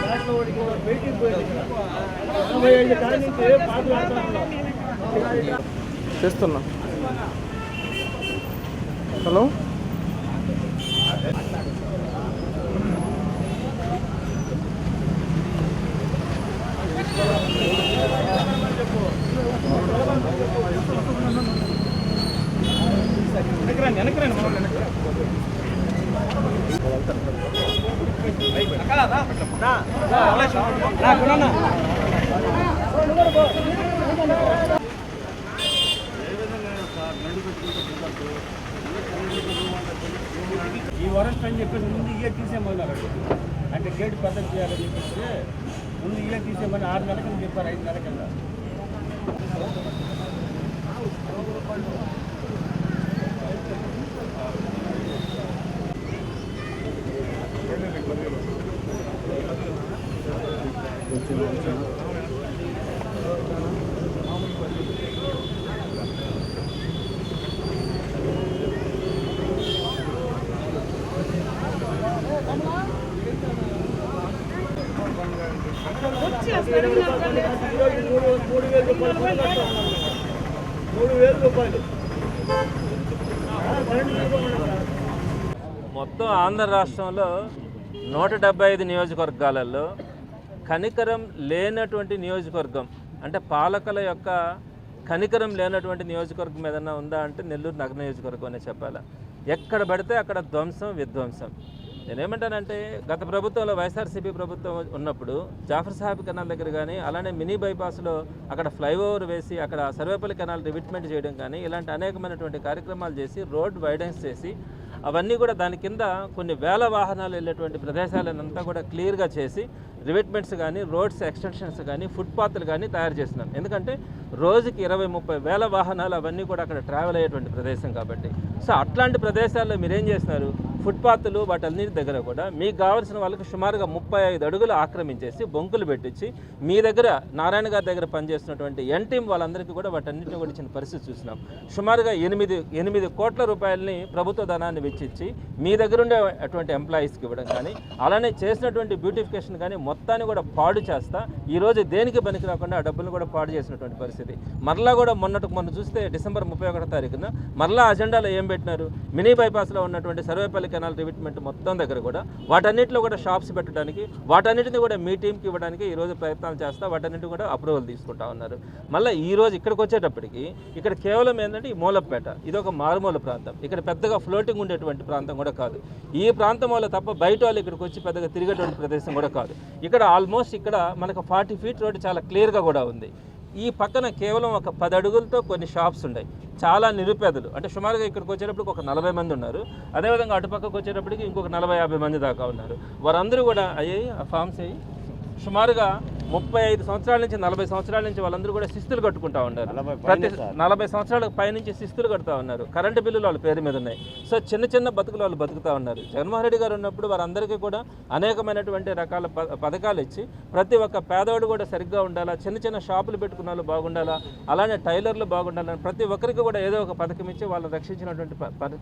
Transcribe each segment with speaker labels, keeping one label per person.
Speaker 1: బ్యాట్లో ఓడికి బయటికి పోయింది ఎనభై ఐదు కాడి నుంచి పాటలు ఆడుతున్నాం
Speaker 2: చేస్తున్నా. హలో?
Speaker 1: వెనకరండి వెనకరండి మనం ఈ వరస్ట్ అని చెప్పేసి ముందు ఇయర్ తీసేయమన్నారు అంటే గేట్ పెద్ద చేయాలని చెప్పేసి ముందు ఇయర్ తీసేయమని ఆరు నెలలకు చెప్పారు ఐదు నెలల కింద మూడు వేల రూపాయలు మూడు వేల రూపాయలు
Speaker 3: మొత్తం ఆంధ్ర రాష్ట్రంలో నూట డెబ్బై ఐదు నియోజకవర్గాలలో కనికరం లేనటువంటి నియోజకవర్గం అంటే పాలకుల యొక్క కనికరం లేనటువంటి నియోజకవర్గం ఏదైనా ఉందా అంటే నెల్లూరు నగర నియోజకవర్గం అనే చెప్పాలా. ఎక్కడ పడితే అక్కడ ధ్వంసం విధ్వంసం. నేనేమంటానంటే గత ప్రభుత్వంలో వైఎస్ఆర్సీపీ ప్రభుత్వం ఉన్నప్పుడు జాఫర్ సాహెబ్ కెనాల్ దగ్గర కానీ అలానే మినీ బైపాస్లో అక్కడ ఫ్లైఓవర్ వేసి అక్కడ సర్వేపల్లి కెనాల్ రివిట్మెంట్ చేయడం కానీ ఇలాంటి అనేకమైనటువంటి కార్యక్రమాలు చేసి రోడ్ వైడెన్స్ చేసి అవన్నీ కూడా దాని కింద కొన్ని వేల వాహనాలు వెళ్ళేటువంటి ప్రదేశాలనంతా కూడా క్లియర్గా చేసి రివిట్మెంట్స్ కానీ రోడ్స్ ఎక్స్టెన్షన్స్ కానీ ఫుట్పాత్లు కానీ తయారు చేస్తున్నాం ఎందుకంటే రోజుకి ఇరవై ముప్పై వేల వాహనాలు అవన్నీ కూడా అక్కడ ట్రావెల్ అయ్యేటువంటి ప్రదేశం కాబట్టి. సో అట్లాంటి ప్రదేశాల్లో మీరేం చేస్తున్నారు? ఫుట్పాత్లు వాటన్నిటి దగ్గర కూడా మీకు కావాల్సిన వాళ్ళకి సుమారుగా ముప్పై ఐదు అడుగులు ఆక్రమించేసి బొంకులు పెట్టించి మీ దగ్గర నారాయణ గారి దగ్గర పనిచేస్తున్నటువంటి ఎన్ టీం వాళ్ళందరికీ కూడా వాటన్నిటిని కూడా ఇచ్చిన పరిస్థితి చూసినాం సుమారుగా ఎనిమిది ఎనిమిది కోట్ల రూపాయలని ప్రభుత్వ ధనాన్ని వెచ్చించి మీ దగ్గర ఉండే అటువంటి ఎంప్లాయీస్కి ఇవ్వడం కానీ అలానే చేసినటువంటి బ్యూటిఫికేషన్ కానీ మొత్తాన్ని కూడా పాడు చేస్తా ఈరోజు దేనికి పనికి రాకుండా ఆ డబ్బులు కూడా పాడు చేసినటువంటి పరిస్థితి. మరలా కూడా మొన్నటికి మొన్న చూస్తే డిసెంబర్ ముప్పై ఒకటో తారీఖున మరలా అజెండాలో ఏం పెట్టినారు? మినీ బైపాస్లో ఉన్నటువంటి సర్వేపల్లి కెనాల్ రివిట్మెంట్ మొత్తం దగ్గర కూడా వాటన్నిటిలో కూడా షాప్స్ పెట్టడానికి వాటన్నిటిని కూడా మీ టీంకి ఇవ్వడానికి ఈ రోజు ప్రయత్నాలు చేస్తా వాటన్నిటి కూడా అప్రూవల్ తీసుకుంటా ఉన్నారు. మళ్ళీ ఈ రోజు ఇక్కడికి వచ్చేటప్పటికి ఇక్కడ కేవలం ఏంటంటే ఈ మూలపేట ఇది ఒక మారుమూల ప్రాంతం. ఇక్కడ పెద్దగా ఫ్లోటింగ్ ఉండేటువంటి ప్రాంతం కూడా కాదు. ఈ ప్రాంతం వల్ల తప్ప బయట వాళ్ళు ఇక్కడికి వచ్చి పెద్దగా తిరిగేటువంటి ప్రదేశం కూడా కాదు. ఇక్కడ ఆల్మోస్ట్ ఇక్కడ మనకు ఫార్టీ ఫీట్ రోడ్ చాలా క్లియర్గా కూడా ఉంది. ఈ పక్కన కేవలం ఒక పది అడుగులతో కొన్ని షాప్స్ ఉన్నాయి చాలా నిరుపేదలు. అంటే సుమారుగా ఇక్కడికి వచ్చేటప్పటికి ఒక నలభై మంది ఉన్నారు. అదేవిధంగా అటుపక్కకు వచ్చేటప్పటికి ఇంకొక నలభై యాభై మంది దాకా ఉన్నారు. వారందరూ కూడా అయ్యాయి ఆ ఫామ్స్ అయ్యి సుమారుగా ముప్పై ఐదు సంవత్సరాల నుంచి నలభై సంవత్సరాల నుంచి వాళ్ళందరూ కూడా శిస్తులు కట్టుకుంటా ఉన్నారు. ప్రతి నలభై సంవత్సరాలకు పైనుంచి శిస్తులు కడుతూ ఉన్నారు. కరెంటు బిల్లులు వాళ్ళ పేరు మీద ఉన్నాయి. సో చిన్న చిన్న బతుకులు వాళ్ళు బతుకుతూ ఉన్నారు. జగన్మోహన్ రెడ్డి గారు ఉన్నప్పుడు వారందరికీ కూడా అనేకమైనటువంటి రకాల పథకాలు ఇచ్చి ప్రతి ఒక్క పేదవాడు కూడా సరిగ్గా ఉండాలా? చిన్న చిన్న షాపులు పెట్టుకున్న వాళ్ళు బాగుండాలా? అలానే టైలర్లు బాగుండాలని ప్రతి ఒక్కరికి కూడా ఏదో ఒక పథకం ఇచ్చి వాళ్ళని రక్షించినటువంటి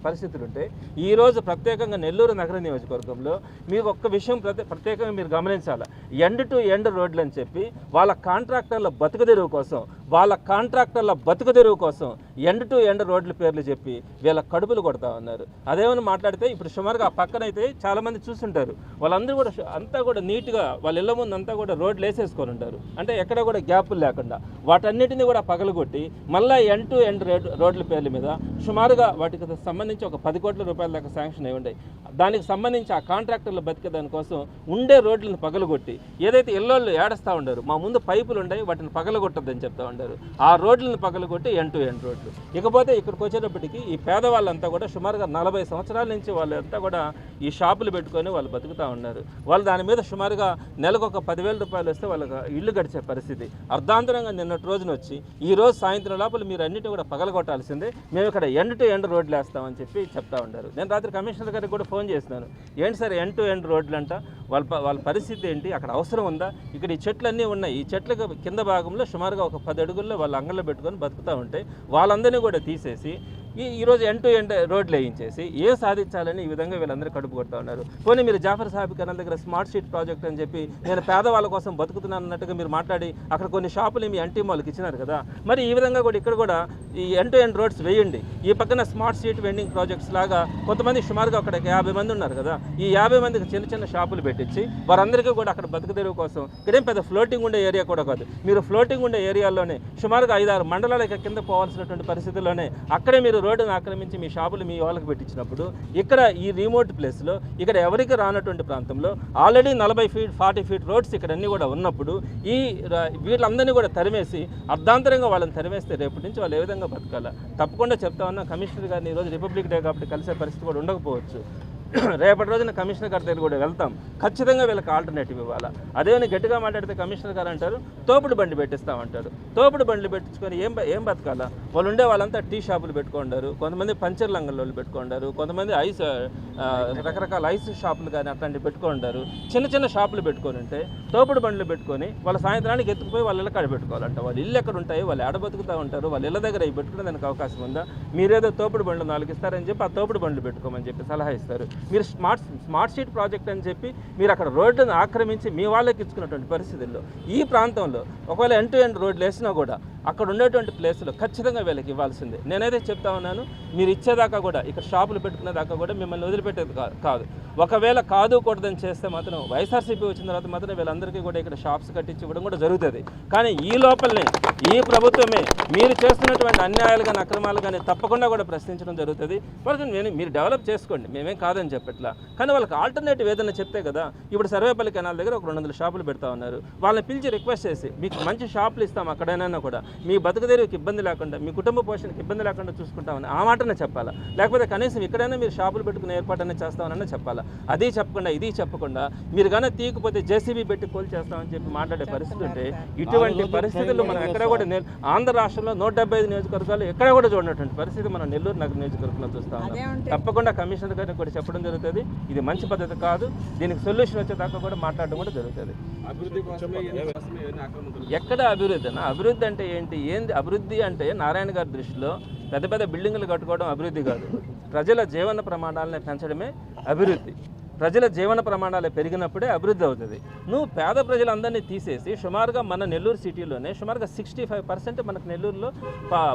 Speaker 3: పరిస్థితులు ఉంటే ఈ రోజు ప్రత్యేకంగా నెల్లూరు నగర నియోజకవర్గంలో మీకు ఒక్క విషయం ప్రత్యే- ప్రత్యేకంగా మీరు గమనించాలా? ఎండ్ టు ఎండ్ రోడ్లు అని చెప్పి వాళ్ళ కాంట్రాక్టర్ల బతుకుదెరువు కోసం వాళ్ళ కాంట్రాక్టర్ల బతుకు తెరువు కోసం ఎండ్ టు ఎండ్ రోడ్ల పేర్లు చెప్పి వీళ్ళ కడుపులు కొడతా ఉన్నారు. అదేమని మాట్లాడితే ఇప్పుడు సుమారుగా ఆ పక్కనైతే చాలామంది చూస్తుంటారు వాళ్ళందరూ కూడా అంతా కూడా నీట్గా వాళ్ళ ఇళ్ళ ముందు అంతా కూడా రోడ్లు వేసేసుకొని ఉంటారు. అంటే ఎక్కడ కూడా గ్యాపులు లేకుండా వాటన్నిటిని కూడా పగలగొట్టి మళ్ళీ ఎండ్ టు ఎండ్ రోడ్ల పేర్ల మీద సుమారుగా వాటికి సంబంధించి ఒక పది కోట్ల రూపాయల దాకా శాంక్షన్ అయి ఉన్నాయి దానికి సంబంధించి ఆ కాంట్రాక్టర్లు బతికే దానికోసం ఉండే రోడ్లను పగలగొట్టి ఏదైతే ఇళ్ళోళ్ళు ఏడుస్తూ ఉండరు మా ముందు పైపులు ఉన్నాయి వాటిని పగలగొట్టద్దని చెప్తా ఉంటారు ఆ రోడ్లను పగలగొట్టి ఎన్ టు ఎండ్ రోడ్లు. ఇకపోతే ఇక్కడికి వచ్చేటప్పటికి ఈ పేదవాళ్ళంతా కూడా సుమారుగా నలభై సంవత్సరాల నుంచి వాళ్ళంతా కూడా ఈ షాపులు పెట్టుకొని వాళ్ళు బతుకుతూ ఉన్నారు. వాళ్ళు దాని మీద సుమారుగా నెలకు ఒక పదివేల రూపాయలు వస్తే వాళ్ళకి ఇల్లు గడిచే పరిస్థితి. అర్ధాంతరంగా నిన్నటి రోజున వచ్చి ఈ రోజు సాయంత్రం లోపల మీరు అన్నిటి కూడా పగలగొట్టాల్సిందే. మేము ఇక్కడ ఎండ్ టు ఎండ్ రోడ్లు వేస్తామని చెప్పి చెప్తా ఉన్నారు. నేను రాత్రి కమిషనర్ గారికి కూడా ఫోన్ చేసినాను ఏంటి సార్ ఎండ్ టు ఎండ్ రోడ్లు అంట వాళ్ళ ప- వాళ్ళ పరిస్థితి ఏంటి? అక్కడ అవసరం ఉందా? ఇక్కడ ఈ చెట్లన్నీ ఉన్నాయి. ఈ చెట్ల కింద భాగంలో సుమారుగా ఒక పది అడుగుల్లో వాళ్ళ అంగంలో పెట్టుకొని బతుకుతూ ఉంటే వాళ్ళందరినీ కూడా తీసేసి ఈ ఈరోజు ఎండ్ టు ఎండ్ రోడ్లు వేయించేసి ఏం సాధించాలని ఈ విధంగా వీళ్ళందరూ కడుపు కొడుతూ ఉన్నారు. పోనీ మీరు జాఫర్ సాహిబ్ కెనాల్ దగ్గర స్మార్ట్ సిటీ ప్రాజెక్ట్ అని చెప్పి నేను పేదవాళ్ళ కోసం బతుకుతున్నాను అన్నట్టుగా మీరు మాట్లాడి అక్కడ కొన్ని షాపులు మీ ఎన్టీ మాల్కి ఇచ్చినారు కదా. మరి ఈ విధంగా కూడా ఇక్కడ కూడా ఈ ఎండ్ టు ఎండ్ రోడ్స్ వేయండి. ఈ పక్కన స్మార్ట్ స్ట్రీట్ వెండింగ్ ప్రాజెక్ట్స్ లాగా కొంతమంది సుమారుగా అక్కడ యాభై మంది ఉన్నారు కదా. ఈ యాభై మందికి చిన్న చిన్న షాపులు పెట్టించి వారందరికీ కూడా అక్కడ బతుకు కోసం ఇక్కడేం పెద్ద ఫ్లోటింగ్ ఉండే ఏరియా కూడా కాదు. మీరు ఫ్లోటింగ్ ఉండే ఏరియాలోనే సుమారుగా ఐదారు మండలాల కింద పోవాల్సినటువంటి పరిస్థితుల్లోనే అక్కడే మీరు రోడ్డును ఆక్రమించి మీ షాపులు మీ వాళ్ళకి పెట్టించినప్పుడు ఇక్కడ ఈ రిమోట్ ప్లేస్లో ఇక్కడ ఎవరికి రానటువంటి ప్రాంతంలో ఆల్రెడీ నలభై ఫీట్ ఫార్టీ ఫీట్ రోడ్స్ ఇక్కడ అన్నీ కూడా ఉన్నప్పుడు ఈ వీళ్ళందరినీ కూడా తరిమేసి అర్ధాంతరంగా వాళ్ళని తరిమేస్తే రేపటి నుంచి వాళ్ళు ఏ విధంగా బతకాల? తప్పకుండా చెప్తా ఉన్నా కమిషనర్ గారిని ఈరోజు రిపబ్లిక్ డే కాబట్టి కలిసే పరిస్థితి కూడా ఉండకపోవచ్చు. రేపటి రోజున కమిషనర్ గారి దగ్గర కూడా వెళ్తాం. ఖచ్చితంగా వీళ్ళకి ఆల్టర్నేటివ్ ఇవ్వాలా? అదేమైనా గట్టిగా మాట్లాడితే కమిషనర్ గారు అంటారు తోపుడు బండి పెట్టిస్తామంటారు. తోపుడు బండ్లు పెట్టించుకొని ఏం ఏం బతకాలా? వాళ్ళు ఉండే వాళ్ళంతా టీ షాపులు పెట్టుకుంటారు కొంతమంది పంచర్ అంగళ్ళు పెట్టుకుంటారు కొంతమంది ఐస్ రకరకాల ఐస్ షాపులు కానీ అట్లాంటివి పెట్టుకుంటారు. చిన్న చిన్న షాపులు పెట్టుకొని ఉంటే తోపుడు బండ్లు పెట్టుకొని వాళ్ళ సాయంత్రానికి ఎత్తుకుపోయి వాళ్ళ ఇళ్ళ కాడ పెట్టుకోవాలంట. వాళ్ళ ఇల్లు ఎక్కడ ఉంటాయి? వాళ్ళు ఎడ బతుకుతూ ఉంటారు? వాళ్ళ ఇళ్ళ దగ్గర ఇవి పెట్టుకునే దానికి అవకాశం ఉందా? మీరేదో తోపుడు బండ్లు నాలుగు ఇస్తారని చెప్పి ఆ తోపుడు బండ్లు పెట్టుకోమని చెప్పి సలహా ఇస్తారు. మీరు స్మార్ట్ స్మార్ట్ సిటీ ప్రాజెక్ట్ అని చెప్పి మీరు అక్కడ రోడ్లను ఆక్రమించి మీ వాళ్ళకి ఇచ్చుకున్నటువంటి పరిస్థితుల్లో ఈ ప్రాంతంలో ఒకవేళ ఎండ్ టు ఎండ్ రోడ్లు వేసినా కూడా అక్కడ ఉండేటువంటి ప్లేస్లో ఖచ్చితంగా వీళ్ళకి ఇవ్వాల్సిందే. నేనైతే చెప్తా ఉన్నాను మీరు ఇచ్చేదాకా కూడా ఇక్కడ షాపులు పెట్టుకునేదాకా కూడా మిమ్మల్ని వదిలిపెట్టేది కాదు. ఒకవేళ కాదు కూడదని చేస్తే మాత్రం వైఎస్ఆర్సీపీ వచ్చిన తర్వాత మాత్రం వీళ్ళందరికీ కూడా ఇక్కడ షాప్స్ కట్టించి ఇవ్వడం కూడా జరుగుతుంది. కానీ ఈ లోపలనే ఈ ప్రభుత్వమే మీరు చేస్తున్నటువంటి అన్యాయాలు కానీ అక్రమాలు కానీ తప్పకుండా కూడా ప్రశ్నించడం జరుగుతుంది. మరి నేను మీరు డెవలప్ చేసుకోండి మేమేం కాదని చెప్పట్లా. కానీ వాళ్ళకి ఆల్టర్నేటివ్ ఏదైనా చెప్తే కదా ఇప్పుడు సర్వేపల్లి కెనాల్ దగ్గర ఒక రెండు వందల షాపులు పెడతా ఉన్నారు. వాళ్ళని పిలిచి రిక్వెస్ట్ చేసి మీకు మంచి షాపులు ఇస్తాం అక్కడైనా కూడా. మీ బతుకుదేరికి ఇబ్బంది లేకుండా మీ కుటుంబ పోషణకి ఇబ్బంది లేకుండా చూసుకుంటామని ఆ మాటనే చెప్పాలా? లేకపోతే కనీసం ఇక్కడైనా మీరు షాపులు పెట్టుకునే ఏర్పాటనే చేస్తామని చెప్పాలా? అది చెప్పకుండా ఇది చెప్పకుండా మీరు కానీ తీయకపోతే జేసీబీ పెట్టి కోల్ చేస్తామని చెప్పి మాట్లాడే పరిస్థితి ఉంటే ఇటువంటి పరిస్థితుల్లో మనం ఎక్కడ కూడా ఆంధ్ర రాష్ట్రంలో నూట డెబ్బై ఐదు నియోజకవర్గాలు ఎక్కడ కూడా చూడనటువంటి పరిస్థితి మనం నెల్లూరు నగర నియోజకవర్గంలో చూస్తా ఉన్నాం. తప్పకుండా కమిషనర్ గారికి కూడా చెప్పడం జరుగుతుంది. ఇది మంచి పద్ధతి కాదు. దీనికి సొల్యూషన్ వచ్చేదాకా కూడా మాట్లాడడం కూడా జరుగుతుంది. ఎక్కడ అభివృద్ధి అన్న అభివృద్ధి అంటే ఏంటి? ఏంది అభివృద్ధి అంటే నారాయణ గారి దృష్టిలో పెద్ద పెద్ద బిల్డింగులు కట్టుకోవడం అభివృద్ధి కాదు. ప్రజల జీవన ప్రమాణాలను పెంచడమే అభివృద్ధి. ప్రజల జీవన ప్రమాణాలు పెరిగినప్పుడే అభివృద్ధి అవుతుంది. నువ్వు పేద ప్రజలందరినీ తీసేసి సుమారుగా మన నెల్లూరు సిటీలోనే సుమారుగా సిక్స్టీ ఫైవ్ పర్సెంట్ మనకు నెల్లూరులో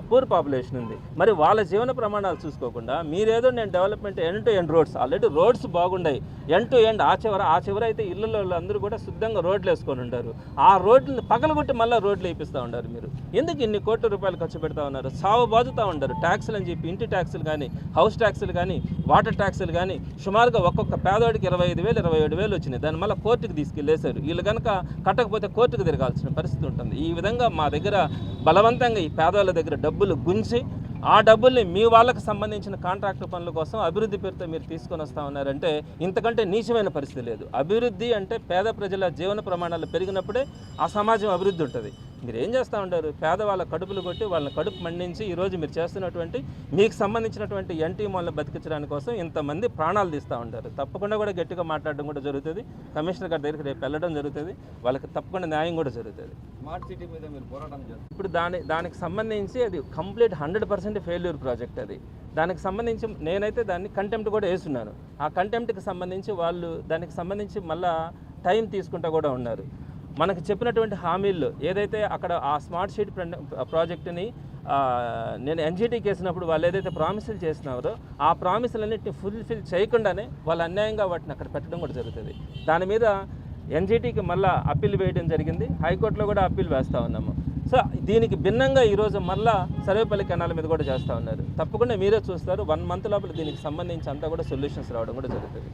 Speaker 3: పూర్ పాపులేషన్ ఉంది. మరి వాళ్ళ జీవన ప్రమాణాలు చూసుకోకుండా మీరేదో నేను development end to end roads already roads బాగున్నాయి ఎండ్ టు ఎండ్ ఆ చివర ఆ చివర అయితే ఇళ్ళలో అందరూ కూడా శుద్ధంగా రోడ్లు వేసుకొని ఉంటారు. ఆ రోడ్లను పగలగొట్టి మళ్ళీ రోడ్లు వేపిస్తూ ఉంటారు మీరు. ఎందుకు ఇన్ని కోట్ల రూపాయలు ఖర్చు పెడతా ఉన్నారు? సాగు బాధుతూ ఉంటారు ట్యాక్సులు అని చెప్పి ఇంటి ట్యాక్సులు కానీ హౌస్ ట్యాక్సులు కానీ వాటర్ ట్యాక్సులు కానీ సుమారుగా ఒక్కొక్క పేదవాడికి ఇరవై ఐదు వేలు ఇరవై ఏడు వేలు వచ్చినాయి. దాని మళ్ళీ కోర్టుకి తీసుకెళ్ళేశారు వీళ్ళు కనుక కట్టకపోతే కోర్టుకు తిరగాల్సిన పరిస్థితి ఉంటుంది. ఈ విధంగా మా దగ్గర బలవంతంగా ఈ పేదవాళ్ళ దగ్గర డబ్బులు గుంచి ఆ డబ్బుల్ని మీ వాళ్ళకి సంబంధించిన కాంట్రాక్ట్ పనుల కోసం అభివృద్ధి పేరుతో మీరు తీసుకొని వస్తా ఉన్నారంటే ఇంతకంటే నీచమైన పరిస్థితి లేదు. అభివృద్ధి అంటే పేద ప్రజల జీవన ప్రమాణాలు పెరిగినప్పుడే ఆ సమాజం అభివృద్ధి ఉంటుంది. మీరు ఏం చేస్తూ ఉంటారు? పేదవాళ్ళ కడుపులు కొట్టి వాళ్ళని కడుపు మండించి ఈరోజు మీరు చేస్తున్నటువంటి మీకు సంబంధించినటువంటి ఎన్టీ మాల్ని బతికించడానికి కోసం ఇంతమంది ప్రాణాలు తీస్తూ ఉంటారు. తప్పకుండా కూడా గట్టిగా మాట్లాడడం కూడా జరుగుతుంది. కమిషనర్ గారి దగ్గరికి రేపు వెళ్ళడం జరుగుతుంది. వాళ్ళకి తప్పకుండా న్యాయం కూడా జరుగుతుంది.
Speaker 2: స్మార్ట్ సిటీ మీద మీరు పోరాటం
Speaker 3: ఇప్పుడు దాని దానికి సంబంధించి అది complete hundred percent failure project అది. దానికి సంబంధించి నేనైతే దాన్ని కంటెంప్ట్ కూడా వేస్తున్నాను. ఆ కంటెంప్ట్కి సంబంధించి వాళ్ళు దానికి సంబంధించి మళ్ళా టైం తీసుకుంటా కూడా ఉన్నారు. మనకు చెప్పినటువంటి హామీలు ఏదైతే అక్కడ ఆ స్మార్ట్ షీట్ ప్రాజెక్టుని నేను ఎన్జిటీకి వేసినప్పుడు వాళ్ళు ఏదైతే ప్రామిసులు చేసినారో ఆ ప్రామిసులన్నింటినీ ఫుల్ఫిల్ చేయకుండానే వాళ్ళు అన్యాయంగా వాటిని అక్కడ పెట్టడం కూడా జరుగుతుంది. దాని మీద ఎన్జిటీకి మళ్ళీ అప్పీల్ వేయడం జరిగింది. హైకోర్టులో కూడా అప్పీల్ వేస్తూ ఉన్నాము. సో దీనికి భిన్నంగా ఈరోజు మళ్ళా సర్వేపల్లి కెనాల మీద కూడా చేస్తూ ఉన్నారు. తప్పకుండా మీరే చూస్తారు. వన్ మంత్ లోపల దీనికి సంబంధించి అంతా కూడా సొల్యూషన్స్ రావడం కూడా జరుగుతుంది.